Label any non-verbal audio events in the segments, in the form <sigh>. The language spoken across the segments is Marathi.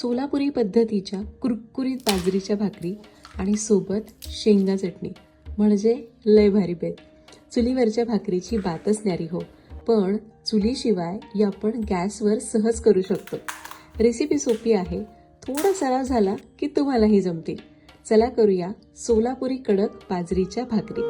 सोलापुरी पद्धतीच्या कुरकुरीत बाजरीच्या भाकरी आणि सोबत शेंगा चटणी. म्हणजे लय भारी बेत. चुलीवरच्या भाकरीची बातच न्यारी हो. पण चुलीशिवाय ही आपण गॅसवर सहज करू शकतो. रेसिपी सोपी आहे. थोडा सराव झाला की तुम्हालाही जमतील. चला करूया सोलापुरी कडक बाजरीच्या भाकरी.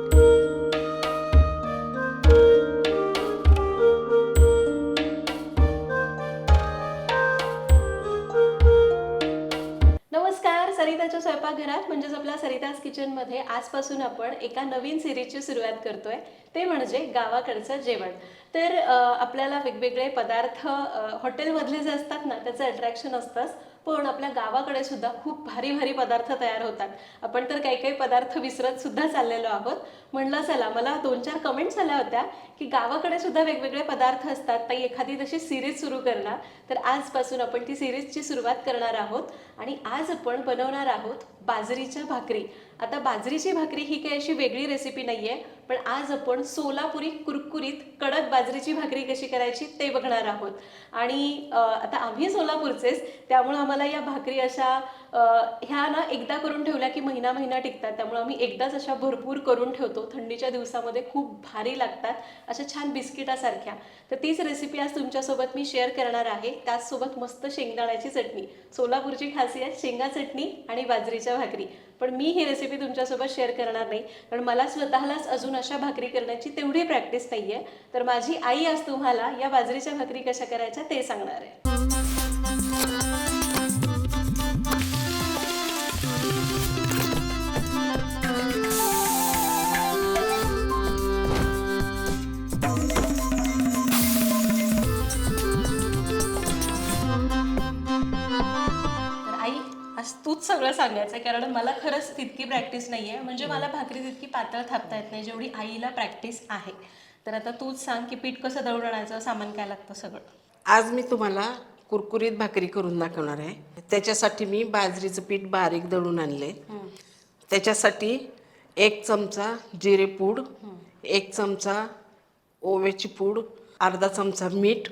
म्हणजेच आपल्या सरिताज किचनमध्ये आजपासून आपण एका नवीन सिरीजची सुरुवात करतोय. ते म्हणजे गावाकडचं जेवण. तर आपल्याला वेगवेगळे पदार्थ हॉटेलमधले जे असतात ना त्याचं अट्रॅक्शन असतंच. पण आपल्या गावाकडे सुद्धा खूप भारी भारी पदार्थ तयार होतात. आपण तर काही काही पदार्थ विसरत सुद्धा चाललेलो आहोत. म्हणलं चला मला दोन चार कमेंट्स आल्या होत्या की गावाकडे सुद्धा वेगवेगळे पदार्थ असतात. ताई एखादी तशी सिरीज सुरू करणार. तर आजपासून आपण ती सिरीजची सुरुवात करणार आहोत. आणि आज आपण बनवणार आहोत बाजरीच्या भाकरी. आता बाजरीची भाकरी ही काही अशी वेगळी रेसिपी नाही आहे पण आज आपण सोलापुरी कुरकुरीत कडक बाजरीची भाकरी कशी करायची ते बघणार आहोत. आणि आता आम्ही सोलापूरचेच त्यामुळं आम्हाला या भाकरी अशा ह्या ना एकदा करून ठेवल्या की महिना महिना टिकतात. त्यामुळे आम्ही एकदाच अशा भरपूर करून ठेवतो. थंडीच्या दिवसामध्ये खूप भारी लागतात. अशा छान बिस्किटासारख्या. तर तीच रेसिपी आज तुमच्यासोबत मी शेअर करणार आहे. त्याचसोबत मस्त शेंगदाण्याची चटणी. सोलापूरची खासियत शेंगा चटणी आणि बाजरीच्या भाकरी. पण मी ही रेसिपी रेसिपी तुमच्यासोबत शेअर करणार नाही. कारण मला स्वतःलाच अजून अशा भाकरी करण्याची तेवढी प्रॅक्टिस नाही आहे तर माझी आई आज तुम्हाला या बाजरीच्या भाकरी कशा करायच्या ते सांगणार आहे. सगळं सांगायचं कारण मला खरंच तितकी प्रॅक्टिस नाही आहे म्हणजे मला भाकरी तितकी पातळ थापता येत नाही जेवढी आईला प्रॅक्टिस आहे. तर आता तूच सांग की पीठ कसं दळून आणायचं सामान काय लागतं सगळं? आज मी तुम्हाला कुरकुरीत भाकरी करून दाखवणार आहे. त्याच्यासाठी मी बाजरीचं पीठ बारीक दळून आणले त्याच्यासाठी एक चमचा जिरे पूड एक चमचा ओव्याची पूड अर्धा चमचा मीठ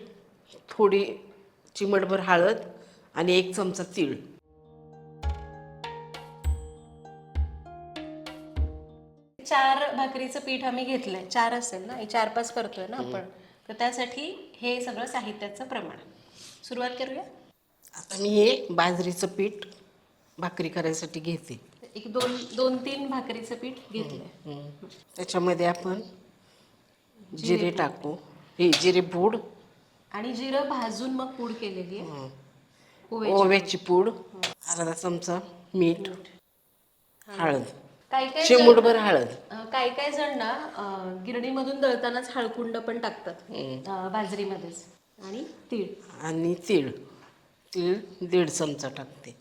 थोडी चिमटभर हळद आणि एक चमचा तीळ. चार भाकरीचं पीठ आम्ही घेतलंय. चार असेल ना? चार पाच करतोय ना आपण. तर त्यासाठी हे सगळं साहित्याचं प्रमाण. सुरुवात करूया? आता मी हे बाजरीचं पीठ भाकरी करायसाठी घेते. एक दोन दोन तीन भाकरीचं पीठ घेतलंय. त्याच्यामध्ये आपण जिरे टाकू. हे जिरे पूड. आणि जिरं भाजून मग पूड केलेली आहे. ओव्याची. ओव्याची पूड. अर्धा चमचा मीठ. हळद. काय काय चिमूटभर हळद. अं, काय काय जण ना अं, गिरणीमधून दळतानाच हळकुंड पण टाकतात अं, बाजरीमध्येच. आणि तीळ. आणि तीळ. तीळ दीड चमचा टाकते.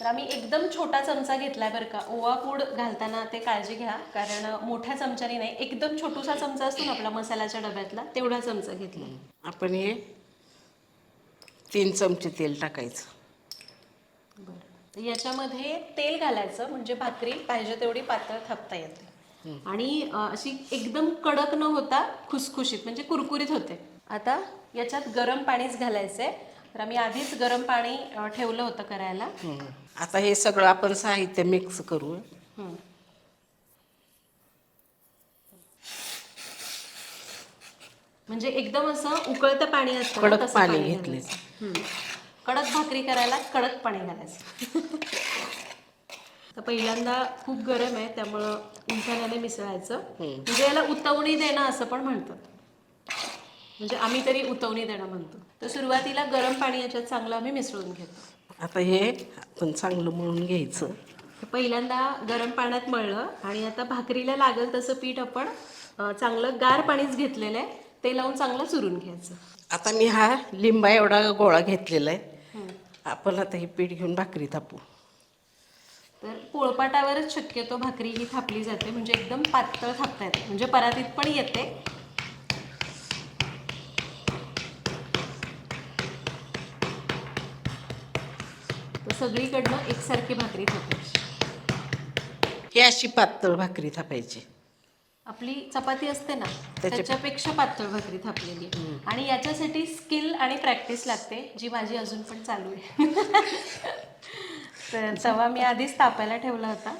तर आम्ही एकदम छोटा चमचा घेतलाय बरं का. ओवा पूड घालताना ते काळजी घ्या कारण मोठ्या चमच्याने नाही एकदम छोटूसा चमचा असतो ना आपला मसाल्याच्या डब्यातला तेवढा चमचा घेतला आपण हे तीन चमचे तेल टाकायचं. याच्यामध्ये तेल घालायचं म्हणजे भाकरी पाहिजे तेवढी पातळ थापता येते आणि अशी एकदम कडक न होता खुसखुशीत म्हणजे कुरकुरीत होते आता याच्यात गरम पाणीच घालायचंय तर आम्ही आधीच गरम पाणी ठेवलं होतं करायला. आता हे सगळं आपण साहित्य मिक्स करू. म्हणजे एकदम असं उकळतं पाणी असतं कडक पाणी. घेतले हं. कडक भाकरी करायला कडक पाणी घालायचं. तर पहिल्यांदा खूप गरम आहे त्यामुळं उंठाण्याने मिसळायचं. म्हणजे याला उतवणी देणं असं पण म्हणतात. म्हणजे आम्ही तरी उतवणी देणं म्हणतो. तर सुरुवातीला गरम पाणी याच्यात चांगलं आम्ही मिसळून घेतो. आता हे आपण चांगलं मळून घ्यायचं. पहिल्यांदा गरम पाण्यात मळलं आणि आता भाकरीला लागल तसं पीठ आपण अं, चांगलं गार पाणीच घेतलेलं आहे ते लावून चांगलं चुरून घ्यायचं. आता मी हा लिंबा एवढा गोळा घेतलेला आहे. आपण आता हे पीठ घेऊन भाकरी थापू. तर पोळपाटावरच शक्यतो भाकरी ही थापली जाते. म्हणजे एकदम पातळ थापता येते. म्हणजे परातीत पण येते. सगळीकडनं एकसारखी भाकरी थापायची. ही अशी पातळ भाकरी थापायची. आपली चपाती असते ना त्याच्या- त्याच्यापेक्षा पातळ भाकरी थापलेली. आहे आणि याच्यासाठी स्किल आणि प्रॅक्टिस लागते जी माझी अजून पण चालू आहे. तर तवा मी आधीच तापायला ठेवला होता.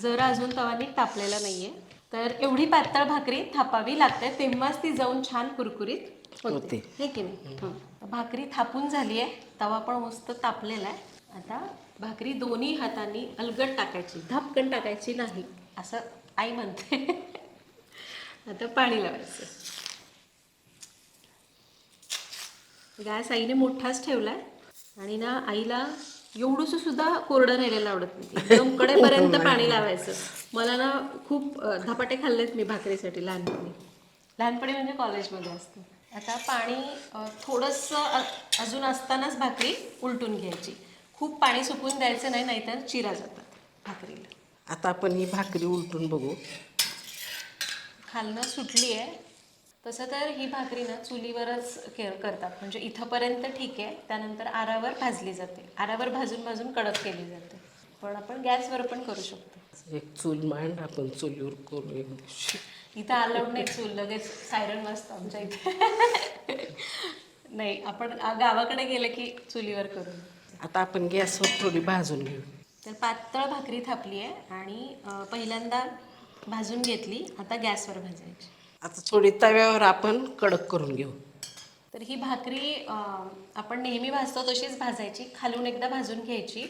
जरा अजून तवा नीट तापलेला नाहीये. तर एवढी पातळ भाकरी थापावी लागते तेव्हाच ती जाऊन छान कुरकुरीत होते. हे की नाही. भाकरी थापून झाली आहे तवा पण मस्त तापलेला आहे. आता भाकरी दोन्ही हातांनी अलगट टाकायची धपकन टाकायची नाही असं आई म्हणते. आता पाणी लावायचं. गॅस आईने मोठाच ठेवलाय आणि ना आईला एवढंस सुद्धा कोरडं राहिलेलं आवडत नाही. एकदम कडेपर्यंत <laughs> पाणी लावायचं. मला ना खूप धपाटे खाल्लेत मी भाकरीसाठी लहानपणी. लहानपणी म्हणजे कॉलेजमध्ये असते. आता पाणी थोडंसं अजून असतानाच भाकरी उलटून घ्यायची. खूप पाणी सुकून द्यायचं नाही नाहीतर चिरा जातात भाकरीला. आता आपण ही भाकरी उलटून बघू. खालनं सुटली आहे. तसं तर ही भाकरी ना चुलीवरच के करतात. म्हणजे इथंपर्यंत ठीक आहे. त्यानंतर आरावर भाजली जाते. आरावर भाजून भाजून कडक केली जाते. पण आपण गॅसवर पण करू शकतो. एक चूल मांड आपण चुलीवर करू एक दिवशी. इथं अलाउड नाही चूल. लगेच सायरन वाजतं आमच्या इथे. नाही आपण गावाकडे गेले की चुलीवर करू आता आपण गॅसवर थोडी भाजून घेऊ. तर पातळ भाकरी थापली आहे. आणि पहिल्यांदा भाजून घेतली. आता गॅसवर भाजायची. आता थोडी तव्यावर आपण कडक करून घेऊ. तर ही भाकरी आपण नेहमी भाजतो तशीच भाजायची. खालून एकदा भाजून घ्यायची.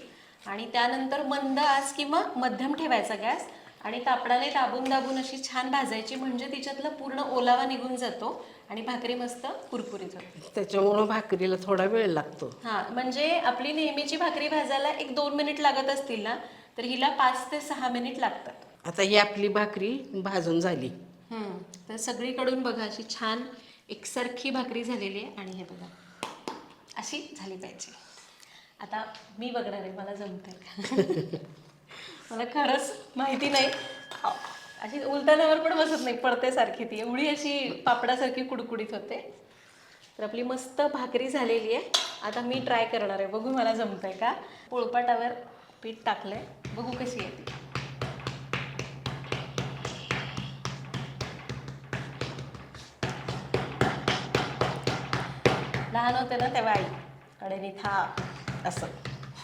आणि त्यानंतर मंद आच किंवा मध्यम ठेवायचा गॅस. आणि कापडाने दाबून दाबून अशी छान भाजायची. म्हणजे तिच्यातला पूर्ण ओलावा निघून जातो आणि भाकरी मस्त कुरकुरीत होते. त्याच्यामुळं भाकरीला थोडा वेळ लागतो. हां म्हणजे आपली नेहमीची भाकरी भाजायला एक दोन मिनिट लागत असतील ना तर हिला पाच ते सहा मिनिट लागतात. आता ही आपली भाकरी भाजून झाली. तर सगळीकडून बघा अशी छान एकसारखी भाकरी झालेली आहे. आणि हे बघा अशी झाली पाहिजे. आता मी बघणार आहे मला जमतंय का? <laughs> मला खरंच माहिती नाही. अ, अशी उलटाण्यावर पण बसत नाही पडते सारखी ती. एवढी अशी पापडासारखी कुडकुडीत होते. तर आपली मस्त भाकरी झालेली आहे. आता मी ट्राय करणार आहे. बघू मला जमतंय का? पोळपाटावर पीठ टाकलंय. बघू कशी येते लहान होते ना तेव्हा आई कडेने थाप असं.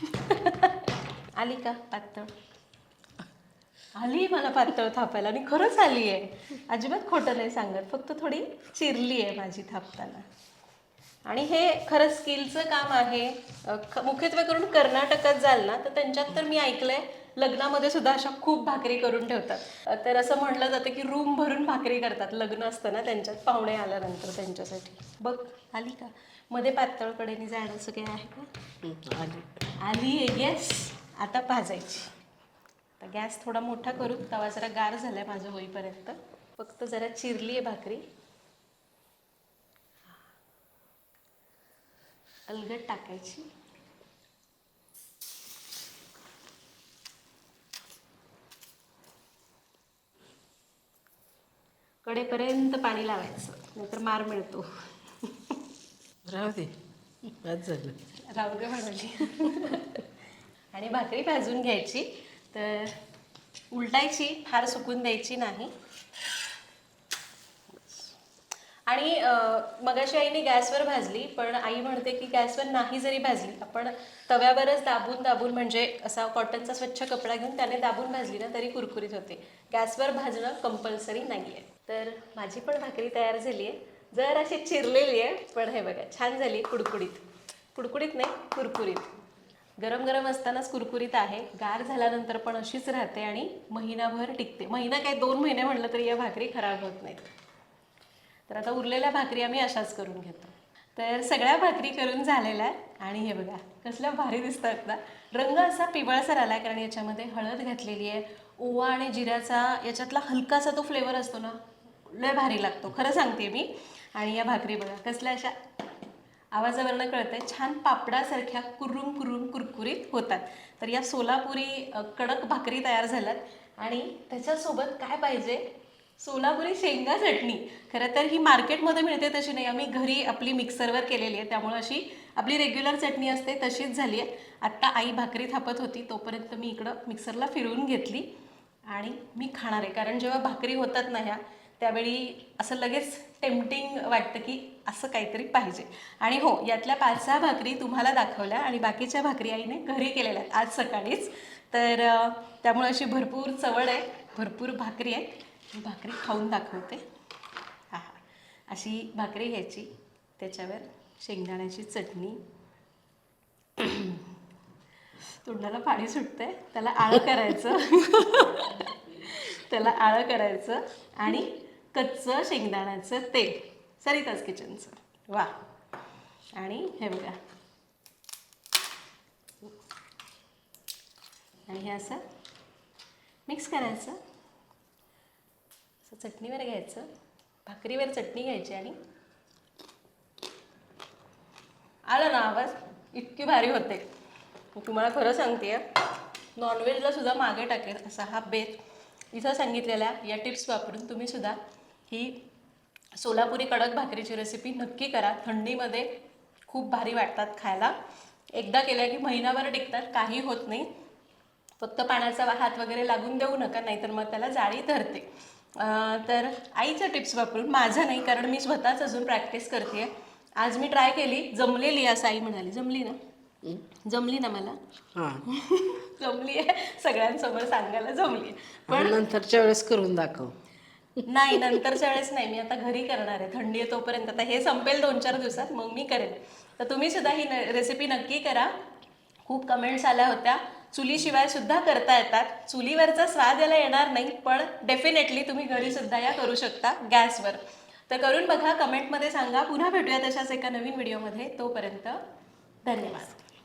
<laughs> आली का पातळ? आली मला पातळ थापायला. आणि खरंच आली आहे. अजिबात खोटं नाही सांगत. फक्त थोडी चिरली आहे माझी थापताना. आणि हे खरं स्किलचं काम आहे. मुख्यत्वे करून कर्नाटकात जाल ना तर त्यांच्यात तर मी ऐकलंय लग्नामध्ये सुद्धा अशा खूप भाकरी करून ठेवतात. तर असं म्हटलं जातं की रूम भरून भाकरी करतात. लग्न असतं ना त्यांच्यात पाहुणे आल्यानंतर त्यांच्यासाठी. बघ आली का? मध्ये पातळ कडेने जाणं काही आहे का? हं, आली. आली आहे येस आता भाजायची. आता गॅस थोडा मोठा करू तवा जरा गार झालाय माझं होईपर्यंत. फक्त जरा चिरली आहे भाकरी. अलगट टाकायची. कडेपर्यंत पाणी लावायचं नाहीतर मार मिळतो. राहू दे. आज झालं. राहू दे म्हणाली. आणि भाकरी भाजून घ्यायची तर उलटायची फार सुकून द्यायची नाही. आणि मगाशी आईने गॅसवर भाजली पण आई म्हणते की गॅसवर नाही जरी भाजली आपण तव्यावरच दाबून दाबून म्हणजे असा कॉटनचा स्वच्छ कपडा घेऊन त्याने दाबून भाजली ना तरी कुरकुरीत होते. गॅसवर भाजणं कंपल्सरी नाही आहे तर माझी पण भाकरी तयार झाली आहे जर अशी चिरलेली आहे पण हे बघा छान झाली कुडकुडीत. कुडकुडीत नाही कुरकुरीत. गरम गरम असतानाच कुरकुरीत आहे. गार झाल्यानंतर पण अशीच राहते आणि महिनाभर टिकते. महिना काय दोन महिने म्हणलं तरी या भाकरी खराब होत नाहीत. तर आता उरलेल्या भाकरी आम्ही अशाच करून घेतो. तर सगळ्या भाकरी करून झालेल्या आहेत. आणि हे बघा कसल्या भारी दिसतात ना. रंग असा पिवळसर आला कारण याच्यामध्ये हळद घातलेली आहे. ओवा आणि जिऱ्याचा याच्यातला हलकासा तो फ्लेवर असतो ना लय भारी लागतो. खरं सांगते मी. आणि या भाकरी बघा कसल्या अशा आवाजावरनं कळतंय. छान पापडासारख्या कुरुम कुरुम कुरकुरीत होतात. तर या सोलापुरी कडक भाकरी तयार झाल्यात. आणि त्याच्यासोबत काय पाहिजे? सोलापुरी शेंगा चटणी. खरं तर ही मार्केटमध्ये मिळते तशी नाही. आम्ही घरी आपली मिक्सरवर केलेली आहे. त्यामुळे अशी आपली रेग्युलर चटणी असते तशीच झाली आहे. आत्ता आई भाकरी थापत होती तोपर्यंत मी इकडं मिक्सरला फिरवून घेतली आणि मी खाणार आहे. कारण जेव्हा भाकरी होतात ना ह्या त्यावेळी असं लगेच टेम्पटिंग वाटतं की असं काहीतरी पाहिजे. आणि हो यातल्या पाच सहा भाकरी तुम्हाला दाखवल्या आणि बाकीच्या भाकरी आईने घरी केलेल्या आहेत. आज सकाळीच. तर त्यामुळे अशी भरपूर चवड आहे भरपूर भाकरी आहेत. भाकरी खाऊन दाखवते. हा हा. अशी भाकरी घ्यायची. त्याच्यावर शेंगदाण्याची चटणी. तोंडाला पाणी सुटतंय. त्याला आळं करायचं. त्याला आळं करायचं आणि कच्चं शेंगदाण्याचं तेल. सरिताच किचनचं. वा. आणि हे बघा. आणि हे असं मिक्स करायचं. असं चटणीवर घ्यायचं. भाकरीवर चटणी घ्यायची आणि आलं ना आवाज? इतकी भारी होते. मी तुम्हाला खरं सांगते नॉनव्हेजला सुद्धा मागे टाकेल असा हा बेत. इथं सांगितलेल्या या टिप्स वापरून तुम्ही सुद्धा ही सोलापुरी कडक भाकरीची रेसिपी नक्की करा. थंडीमध्ये खूप भारी वाटतात खायला. एकदा केल्या की महिनाभर टिकतात काही होत नाही. फक्त पाण्याचा हात वगैरे लागून देऊ नका नाहीतर मग त्याला जाळी धरते. तर आईच्या टिप्स वापरून माझं नाही कारण मी स्वतःच अजून प्रॅक्टिस करते आज मी ट्राय केली जमलेली असं आई म्हणाली. जमली ना? जमली ना मला? हां. <laughs> जमली आहे. सगळ्यांसमोर सांगायला जमली. पण नंतरच्या वेळेस करून दाखव. नाही नंतरच्या वेळेस नाही. मी आता घरी करणार आहे. थंडी आहे तोपर्यंत. आता हे संपेल दोन चार दिवसात मग मी करेन. तर तुम्ही सुद्धा ही रेसिपी नक्की करा. खूप कमेंट्स आल्या होत्या. चुलीशिवाय सुद्धा करता येतात. चुलीवरचा स्वाद याला येणार नाही पण डेफिनेटली तुम्ही घरी सुद्धा या करू शकता गॅसवर. तर करून बघा कमेंटमध्ये सांगा. पुन्हा भेटूया तशाच एका नवीन व्हिडिओमध्ये तोपर्यंत धन्यवाद.